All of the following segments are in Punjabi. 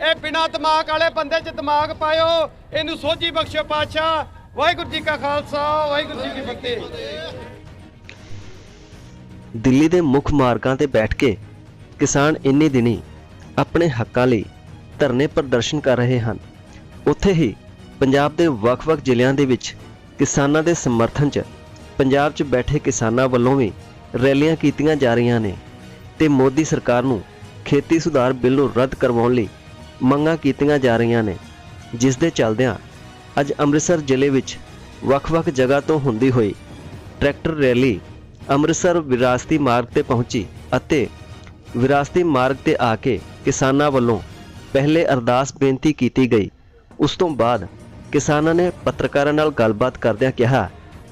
ਇਹ ਬਿਨਾ ਦਿਮਾਗ ਵਾਲੇ ਬੰਦੇ 'ਚ ਦਿਮਾਗ ਪਾਇਓ, ਇਹਨੂੰ ਸੋਝੀ ਬਖਸ਼ਿਓ ਪਾਤਸ਼ਾਹ, ਵਾਹਿਗੁਰੂ ਜੀ ਕਾ ਖਾਲਸਾ, ਵਾਹਿਗੁਰੂ ਜੀ ਕੀ ਫਤਿਹ। ਦਿੱਲੀ ਦੇ ਮੁੱਖ ਮਾਰਗਾਂ ਤੇ ਬੈਠ ਕੇ ਕਿਸਾਨ ਇੰਨੇ ਦਿਨੀ ਆਪਣੇ ਹੱਕਾਂ ਲਈ ਧਰਨੇ ਪ੍ਰਦਰਸ਼ਨ ਕਰ ਰਹੇ ਹਨ। ਉੱਥੇ ਹੀ ਪੰਜਾਬ ਦੇ ਵੱਖ-ਵੱਖ ਜ਼ਿਲ੍ਹਿਆਂ ਦੇ ਵਿੱਚ ਕਿਸਾਨਾਂ ਦੇ ਸਮਰਥਨ 'ਚ ਪੰਜਾਬ 'ਚ ਬੈਠੇ ਕਿਸਾਨਾਂ ਵੱਲੋਂ ਵੀ ਰੈਲੀਆਂ ਕੀਤੀਆਂ ਜਾ ਰਹੀਆਂ ਨੇ। ਤੇ ਮੋਦੀ ਸਰਕਾਰ ਨੂੰ ਖੇਤੀ ਸੁਧਾਰ ਬਿੱਲ ਨੂੰ ਰੱਦ ਕਰਵਾਉਣ ਲਈ ਮੰਗਾਂ ਕੀਤੀਆਂ ਜਾ ਰਹੀਆਂ ਨੇ, ਜਿਸ ਦੇ ਚੱਲਦਿਆਂ ਅੱਜ ਅੰਮ੍ਰਿਤਸਰ ਜ਼ਿਲ੍ਹੇ ਵਿੱਚ ਵੱਖ-ਵੱਖ ਜਗ੍ਹਾ ਤੋਂ ਹੁੰਦੀ ਹੋਈ ਟਰੈਕਟਰ ਰੈਲੀ ਅੰਮ੍ਰਿਤਸਰ ਵਿਰਾਸਤੀ ਮਾਰਗ ਤੇ ਪਹੁੰਚੀ ਅਤੇ ਵਿਰਾਸਤੀ ਮਾਰਗ ਤੇ ਆ ਕੇ ਕਿਸਾਨਾਂ ਵੱਲੋਂ ਪਹਿਲੇ ਅਰਦਾਸ ਬੇਨਤੀ ਕੀਤੀ ਗਈ। ਉਸ ਤੋਂ ਬਾਅਦ ਕਿਸਾਨਾਂ ਨੇ ਪੱਤਰਕਾਰਾਂ ਨਾਲ ਗੱਲਬਾਤ ਕਰਦਿਆਂ ਕਿਹਾ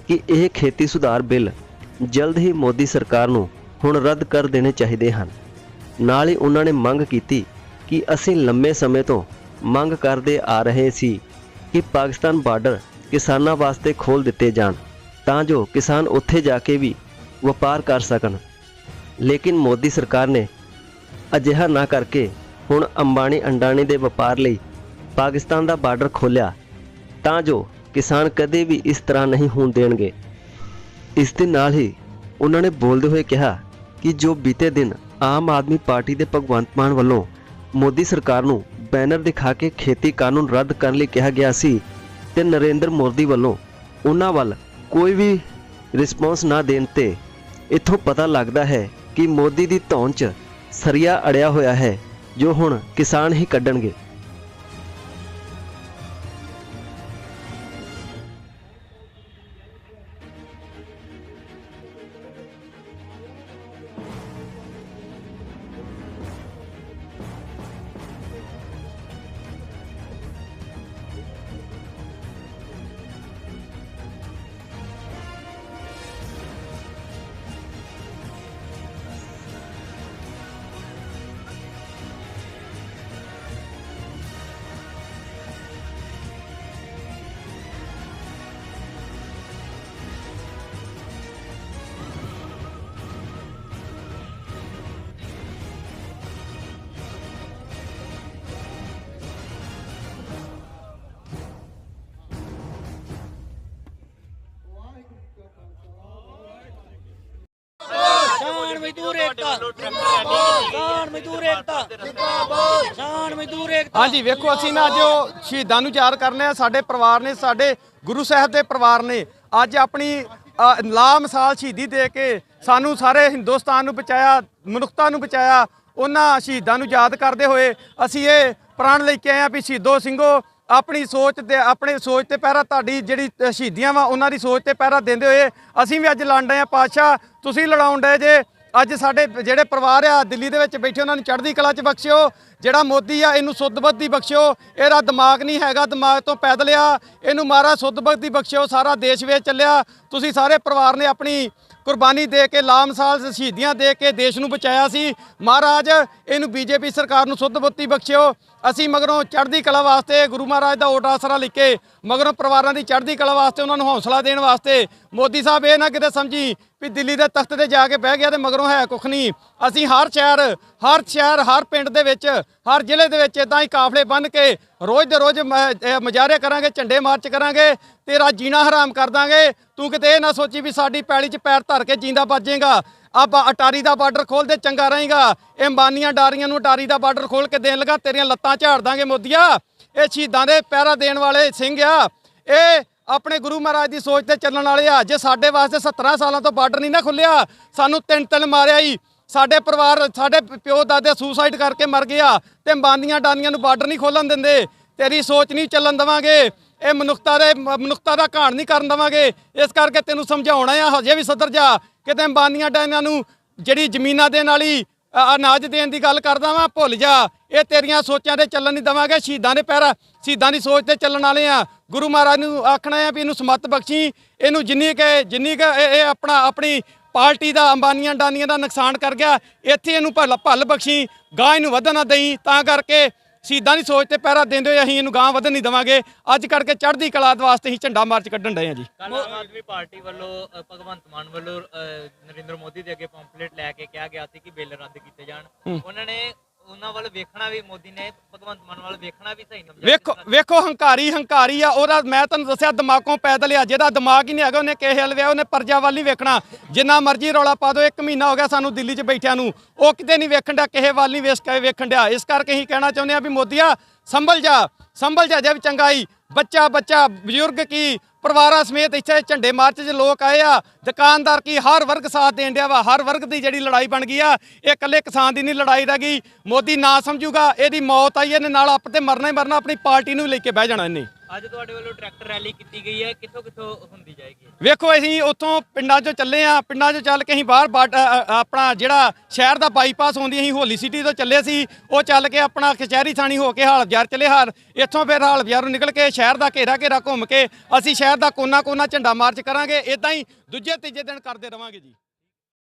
ਕਿ ਇਹ ਖੇਤੀ ਸੁਧਾਰ ਬਿੱਲ ਜਲਦ ਹੀ ਮੋਦੀ ਸਰਕਾਰ ਨੂੰ ਹੁਣ ਰੱਦ ਕਰ ਦੇਣੇ ਚਾਹੀਦੇ ਹਨ। ਨਾਲ ਹੀ ਉਹਨਾਂ ਨੇ ਮੰਗ ਕੀਤੀ ਕਿ ਅਸੀਂ ਲੰਮੇ ਸਮੇਂ ਤੋਂ ਮੰਗ ਕਰਦੇ ਆ ਰਹੇ ਸੀ ਕਿ ਪਾਕਿਸਤਾਨ ਬਾਰਡਰ ਕਿਸਾਨਾਂ ਵਾਸਤੇ ਖੋਲ ਦਿੱਤੇ ਜਾਣ, ਤਾਂ ਜੋ ਕਿਸਾਨ ਉੱਥੇ ਜਾ ਕੇ ਵੀ ਵਪਾਰ ਕਰ ਸਕਣ। ਲੇਕਿਨ ਮੋਦੀ ਸਰਕਾਰ ਨੇ ਅਜਿਹਾ ਨਾ ਕਰਕੇ ਹੁਣ ਅੰਬਾਨੀ ਅੰਡਾਨੀ ਦੇ ਵਪਾਰ ਲਈ ਪਾਕਿਸਤਾਨ ਦਾ ਬਾਰਡਰ ਖੋਲ੍ਹਿਆ, ਤਾਂ ਜੋ ਕਿਸਾਨ ਕਦੇ ਵੀ ਇਸ ਤਰ੍ਹਾਂ ਨਹੀਂ ਹੋਣ ਦੇਣਗੇ। ਇਸ ਦੇ ਨਾਲ ਹੀ ਉਹਨਾਂ ਨੇ ਬੋਲਦੇ ਹੋਏ ਕਿਹਾ ਕਿ ਜੋ ਬੀਤੇ ਦਿਨ ਆਮ ਆਦਮੀ ਪਾਰਟੀ ਦੇ ਭਗਵੰਤ ਮਾਨ ਵੱਲੋਂ ਮੋਦੀ ਸਰਕਾਰ ਨੂੰ ਬੈਨਰ ਦਿਖਾ ਕੇ ਖੇਤੀ ਕਾਨੂੰਨ ਰੱਦ ਕਰਨ ਲਈ ਕਿਹਾ ਗਿਆ ਸੀ ਤੇ ਨਰਿੰਦਰ ਮੋਦੀ ਵੱਲੋਂ ਉਹਨਾਂ ਵੱਲ ਕੋਈ ਵੀ ਰਿਸਪੌਂਸ ਨਾ ਦੇਣ ਤੇ ਇੱਥੋਂ ਪਤਾ ਲੱਗਦਾ ਹੈ ਕਿ ਮੋਦੀ ਦੀ ਧੌਣ 'ਚ ਸਰੀਆ ਅੜਿਆ ਹੋਇਆ ਹੈ, ਜੋ ਹੁਣ ਕਿਸਾਨ ਹੀ ਕੱਢਣਗੇ। ਮਜ਼ਦੂਰ ਏਕਤਾ। ਕਿਸਾਨ ਮਜ਼ਦੂਰ ਏਕਤਾ। ਕਿਸਾਨ ਮਜ਼ਦੂਰ ਏਕਤਾ। ਹਾਂਜੀ ਵੇਖੋ ਅਸੀਂ ਨਾ ਅੱਜ ਉਹ ਸ਼ਹੀਦਾਂ ਨੂੰ ਯਾਦ ਕਰਨੇ ਆ ਸਾਡੇ ਪਰਿਵਾਰ ਨੇ ਸਾਡੇ ਗੁਰੂ ਸਾਹਿਬ ਦੇ ਪਰਿਵਾਰ ਨੇ ਅੱਜ ਆਪਣੀ ਅ, ਲਾ ਮਿਸਾਲ ਸ਼ਹੀਦੀ ਦੇ ਕੇ ਸਾਨੂੰ ਸਾਰੇ ਹਿੰਦੁਸਤਾਨ ਨੂੰ ਬਚਾਇਆ ਮਨੁੱਖਤਾ ਨੂੰ ਬਚਾਇਆ ਉਹਨਾਂ ਸ਼ਹੀਦਾਂ ਨੂੰ ਯਾਦ ਕਰਦੇ ਹੋਏ ਅਸੀਂ ਇਹ ਪ੍ਰਾਣ ਲੈ ਕੇ ਆਏ ਆ ਵੀ ਸ਼ਹੀਦੋ ਸਿੰਘੋ ਆਪਣੀ ਸੋਚ ਤੇ ਆਪਣੇ ਸੋਚ ਤੇ ਪਹਿਰਾ ਤੁਹਾਡੀ ਜਿਹੜੀ ਸ਼ਹੀਦੀਆਂ ਵਾ ਉਹਨਾਂ ਦੀ ਸੋਚ ਤੇ ਪਹਿਰਾ ਦਿੰਦੇ ਹੋਏ ਅਸੀਂ ਵੀ ਅੱਜ ਲੜ ਰਹੇ ਆ ਪਾਤਸ਼ਾਹ ਤੁਸੀਂ ਲੜਾਉਣ ਡਏ ਜੇ। ਅੱਜ ਸਾਡੇ ਜਿਹੜੇ ਪਰਿਵਾਰ ਆ, ਦਿੱਲੀ ਦੇ ਵਿੱਚ ਬੈਠੇ, ਉਹਨਾਂ ਨੂੰ ਚੜ੍ਹਦੀ ਕਲਾ 'ਚ ਬਖਸ਼ਿਓ। ਜਿਹੜਾ ਮੋਦੀ ਆ, ਇਹਨੂੰ ਸੁੱਧਬੁੱਧੀ ਬਖਸ਼ਿਓ। ਇਹਦਾ ਦਿਮਾਗ ਨਹੀਂ ਹੈਗਾ, ਦਿਮਾਗ ਤੋਂ ਪੈਦਲ ਆ। ਇਹਨੂੰ ਮਾਰਾ ਸੁੱਧਬੁੱਧੀ ਬਖਸ਼ਿਓ, ਸਾਰਾ ਦੇਸ਼ ਵਿੱਚ ਚੱਲਿਆ। ਤੁਸੀਂ ਸਾਰੇ ਪਰਿਵਾਰ ਨੇ ਆਪਣੀ ਕੁਰਬਾਨੀ ਦੇ ਕੇ ਲਾਮਸਾਲ ਸ਼ਹੀਦੀਆਂ ਦੇ ਕੇ ਦੇਸ਼ ਨੂੰ ਬਚਾਇਆ ਸੀ। ਮਹਾਰਾਜ, ਇਹਨੂੰ ਬੀਜੇਪੀ ਸਰਕਾਰ ਨੂੰ ਸੁੱਧ ਬੁੱਤੀ ਬਖਸ਼ਿਓ। ਅਸੀਂ ਮਗਰੋਂ ਚੜ੍ਹਦੀ ਕਲਾ ਵਾਸਤੇ ਗੁਰੂ ਮਹਾਰਾਜ ਦਾ ਓਟ ਆਸਰਾ ਲਿਖ ਕੇ ਮਗਰੋਂ ਪਰਿਵਾਰਾਂ ਦੀ ਚੜ੍ਹਦੀ ਕਲਾ ਵਾਸਤੇ ਉਹਨਾਂ ਨੂੰ ਹੌਸਲਾ ਦੇਣ ਵਾਸਤੇ ਮੋਦੀ ਸਾਹਿਬ ਇਹ ਨਾ ਕਿਤੇ ਸਮਝੀ ਵੀ ਦਿੱਲੀ ਦੇ ਤਖਤ ਤੇ ਜਾ ਕੇ ਬਹਿ ਗਿਆ ਤੇ ਮਗਰੋਂ ਹੈ ਕੁਖ ਨਹੀਂ। ਅਸੀਂ ਹਰ ਸ਼ਹਿਰ ਹਰ ਸ਼ਹਿਰ, ਹਰ ਪਿੰਡ ਦੇ ਵਿੱਚ, ਹਰ ਜ਼ਿਲ੍ਹੇ ਦੇ ਵਿੱਚ ਇਦਾਂ ਹੀ ਕਾਫਲੇ ਬੰਨ ਕੇ ਰੋਜ਼ ਦੇ ਰੋਜ਼ ਮ- ਮੁਜ਼ਾਹਰੇ ਕਰਾਂਗੇ, ਝੰਡੇ ਮਾਰਚ ਕਰਾਂਗੇ, ਤੇਰਾ ਜੀਣਾ ਹਰਾਮ ਕਰ ਦਾਂਗੇ। ਤੂੰ ਕਿਤੇ ਇਹ ਨਾ ਸੋਚੀ ਵੀ ਸਾਡੀ ਪੈਲੀ 'ਚ ਪੈਰ ਧਰ ਕੇ ਜਿੰਦਾ ਬਾਜੇਗਾ ਆ ਅਟਾਰੀ ਦਾ ਬਾਰਡਰ ਖੋਲ ਦੇ ਚੰਗਾ ਰਹੇਗਾ। ਇਹ ਅੰਬਾਨੀਆਂ ਡਾਰੀਆਂ ਨੂੰ ਅਟਾਰੀ ਦਾ ਬਾਰਡਰ ਖੋਲ ਕੇ ਦੇਣ ਲਗਾ, ਤੇਰੀਆਂ ਲੱਤਾਂ ਝਾੜ ਦਾਂਗੇ ਮੋਦੀਆ। ਇਹ ਸ਼ਹੀਦਾਂ ਦੇ ਪਹਿਰਾ ਦੇਣ ਵਾਲੇ ਸਿੰਘ ਆ। ਇਹ ਆਪਣੇ ਗੁਰੂ ਮਹਾਰਾਜ ਦੀ ਸੋਚ ਤੇ ਚੱਲਣ ਵਾਲੇ ਆ। ਜੇ ਸਾਡੇ ਵਾਸਤੇ 17 ਸਾਲਾਂ ਤੋਂ ਬਾਰਡਰ ਨਹੀਂ ਨਾ ਖੁੱਲਿਆ, ਸਾਨੂੰ ਤਿੰਨ ਤਿੰਨ ਮਾਰਿਆ ਹੀ ਸਾਡੇ ਪਰਿਵਾਰ, ਸਾਡੇ ਪਿਓ ਦਾਦੇ ਸੁਸਾਈਡ ਕਰਕੇ ਮਰ ਗਿਆ ਤੇ ਅੰਬਾਨੀਆਂ ਡਾਨੀਆਂ ਨੂੰ ਬਾਰਡਰ ਨਹੀਂ ਖੋਲਣ ਦਿੰਦੇ। ਤੇਰੀ ਸੋਚ ਨਹੀਂ ਚੱਲਣ ਦਵਾਂਗੇ। ਇਹ ਮਨੁੱਖਤਾ ਦੇ ਮਨੁੱਖਤਾ ਦਾ ਘਾਣ ਨਹੀਂ ਕਰਨ ਦਵਾਂਗੇ। ਇਸ ਕਰਕੇ ਤੈਨੂੰ ਸਮਝਾਉਣਾ ਆ, ਹਜੇ ਵੀ ਸਦਰ ਜਾ, ਕਿਤੇ ਅੰਬਾਨੀਆਂ ਡਾਨੀਆਂ ਨੂੰ ਜਿਹੜੀ ਜ਼ਮੀਨਾਂ ਦੇ ਨਾਲ ਹੀ ਅਨਾਜ ਦੇਣ ਦੀ ਗੱਲ ਕਰਦਾ ਵਾਂ, ਭੁੱਲ ਜਾ। ਇਹ ਤੇਰੀਆਂ ਸੋਚਾਂ ਤੇ ਚੱਲਣ ਨਹੀਂ ਦਵਾਂਗੇ, ਸ਼ਹੀਦਾਂ ਦੇ ਪੈਰਾ, ਸ਼ਹੀਦਾਂ ਦੀ ਸੋਚ ਤੇ ਚੱਲਣ ਵਾਲੇ ਆ। ਗੁਰੂ ਮਹਾਰਾਜ ਨੂੰ ਆਖਣਾ ਆ ਵੀ ਇਹਨੂੰ ਸਮੱਤ ਬਖਸ਼ੀ, ਇਹਨੂੰ ਜਿੰਨੀ ਕਿ ਜਿੰਨੀ ਕਿ ਇਹ ਆਪਣਾ, ਆਪਣੀ ਪਾਰਟੀ ਦਾ ਅੰਬਾਨੀਆਂ ਡਾਨੀਆਂ ਦਾ ਨੁਕਸਾਨ ਕਰ ਗਿਆ, ਇੱਥੇ ਇਹਨੂੰ ਭੱਲ ਭੱਲ ਬਖਸ਼ੀ, ਗਾਂ ਇਹਨੂੰ ਵਧਣ ਨਾ ਦੇਈ। ਤਾਂ ਕਰਕੇ ਸ਼ਹੀਦਾਂ ਦੀ ਸੋਚ ਤੇ ਪਹਿਰਾ ਦਿੰਦੇ ਹੋਏ ਅਸੀਂ ਇਹਨੂੰ ਗਾਂ ਵਧਣ ਨਹੀਂ ਦਵਾਂਗੇ। ਅੱਜ ਕਰਕੇ ਚੜ੍ਹਦੀ ਕਲਾ ਦੇ ਵਾਸਤੇ ਅਸੀਂ ਝੰਡਾ ਮਾਰਚ ਕੱਢਣ ਡਏ ਆ ਜੀ। ਕੱਲ ਆਮ ਆਦਮੀ ਪਾਰਟੀ ਵੱਲੋਂ ਅ, ਭਗਵੰਤ ਮਾਨ ਵੱਲੋਂ ਅ, ਨਰਿੰਦਰ ਮੋਦੀ ਦੇ ਅੱਗੇ ਪੰਪਲੇਟ ਲੈ ਕੇ ਕਿਹਾ ਗਿਆ ਸੀ ਕਿ ਬਿੱਲ ਰੱਦ ਕੀਤੇ ਜਾਣ। ਉਹਨਾਂ ਨੇ ਉਹਨਾਂ ਵੱਲ ਵੇਖਣਾ ਵੀ ਮੋਦੀ ਨੇ ਭਗਵੰਤ ਮਾਨ ਵੱਲ ਵੇਖਣਾ ਵੀ ਸਹੀ ਸਮਝਿਆ ਵੇਖੋ ਵੇਖੋ ਹੰਕਾਰੀ ਹੰਕਾਰੀ ਆ ਉਹਦਾ ਮੈਂ ਤੁਹਾਨੂੰ ਦੱਸਿਆ ਦਿਮਾਗੋਂ ਪੈਦਲ ਆ ਜਿਹਦਾ ਦਿਮਾਗ ਹੀ ਨਹੀਂ ਹੈਗਾ ਉਹਨੇ ਕਿਸੇ ਹਲ ਵਿਆ ਉਹਨੇ ਪਰਜਾ ਵੱਲ ਨਹੀਂ ਵੇਖਣਾ। ਜਿੰਨਾ ਮਰਜ਼ੀ ਰੌਲਾ ਪਾ ਦਿਓ ਇੱਕ ਮਹੀਨਾ ਹੋ ਗਿਆ ਸਾਨੂੰ ਦਿੱਲੀ 'ਚ ਬੈਠਿਆਂ ਨੂੰ। ਉਹ ਕਿਤੇ ਨਹੀਂ ਵੇਖਣ ਡਿਆ ਕਿਸੇ ਵੱਲ ਨਹੀਂ ਵੇਖ ਕੇ ਵੇਖਣ ਡਿਆ। ਇਸ ਕਰਕੇ ਅਸੀਂ ਕਹਿਣਾ ਚਾਹੁੰਦੇ ਆ ਵੀ ਮੋਦੀਆ ਸੰਭਲ ਜਾ ਸੰਭਲ ਜਾ ਜੇ ਵੀ ਚੰਗਾਈ। ਬੱਚਾ ਬੱਚਾ ਬਜ਼ੁਰਗ ਕੀ ਪਰਿਵਾਰਾਂ ਸਮੇਤ ਇੱਥੇ ਝੰਡੇ ਮਾਰਚ 'ਚ ਲੋਕ ਆਏ ਆ। ਦੁਕਾਨਦਾਰ ਕੀ ਹਰ ਵਰਗ ਸਾਥ ਦੇਣ ਡਿਆ ਵਾ? ਹਰ ਵਰਗ ਦੀ ਜਿਹੜੀ ਲੜਾਈ ਬਣ ਗਈ ਆ, ਇਹ ਇਕੱਲੇ ਕਿਸਾਨ ਦੀ ਨਹੀਂ ਲੜਾਈ ਰਹਿ ਗਈ। ਮੋਦੀ ਨਾ ਸਮਝੂਗਾ, ਇਹਦੀ ਮੌਤ ਆਈ, ਇਹਨੇ ਨਾਲ ਆਪ ਤੇ ਮਰਨਾ ਹੀ ਮਰਨਾ, ਆਪਣੀ ਪਾਰਟੀ ਨੂੰ ਲੈ ਕੇ ਬਹਿ ਜਾਣਾ ਇਹਨੇ। ਅੱਜ ਤੁਹਾਡੇ ਵੱਲੋਂ ਟਰੈਕਟਰ ਰੈਲੀ ਕੀਤੀ ਗਈ ਹੈ, ਕਿੱਥੋਂ ਕਿੱਥੋਂ ਹੁੰਦੀ ਜਾਏਗੀ? ਵੇਖੋ, ਅਸੀਂ ਉੱਥੋਂ ਪਿੰਡਾਂ 'ਚੋਂ ਚੱਲੇ ਆ ਪਿੰਡਾਂ 'ਚੋਂ ਚੱਲ ਕੇ ਅਸੀਂ ਬਾਹਰ ਬਾਟ- ਆਪਣਾ ਜਿਹੜਾ ਸ਼ਹਿਰ ਦਾ ਬਾਈਪਾਸ ਹੁੰਦੀ, ਅਸੀਂ ਹੋਲੀ ਸਿਟੀ ਤੋਂ ਚੱਲੇ ਸੀ, ਉਹ ਚੱਲ ਕੇ ਆਪਣਾ ਕਚਹਿਰੀ ਥਾਣੀ ਹੋ ਕੇ ਹਾਲ ਬਾਜ਼ਾਰ ਚਲੇ ਹਾਲ ਇੱਥੋਂ ਫਿਰ ਹਾਲ ਬਾਜ਼ਾਰੋਂ ਨਿਕਲ ਕੇ ਸ਼ਹਿਰ ਦਾ ਘੇਰਾ ਘੇਰਾ ਘੁੰਮ ਕੇ ਅਸੀਂ ਸ਼ਹਿਰ ਦਾ ਕੋਨਾ ਕੋਨਾ ਝੰਡਾ ਮਾਰਚ ਕਰਾਂਗੇ ਇਦਾਂ ਹੀ ਦੂਜੇ ਤੀਜੇ ਦਿਨ ਕਰਦੇ ਰਵਾਂਗੇ ਜੀ।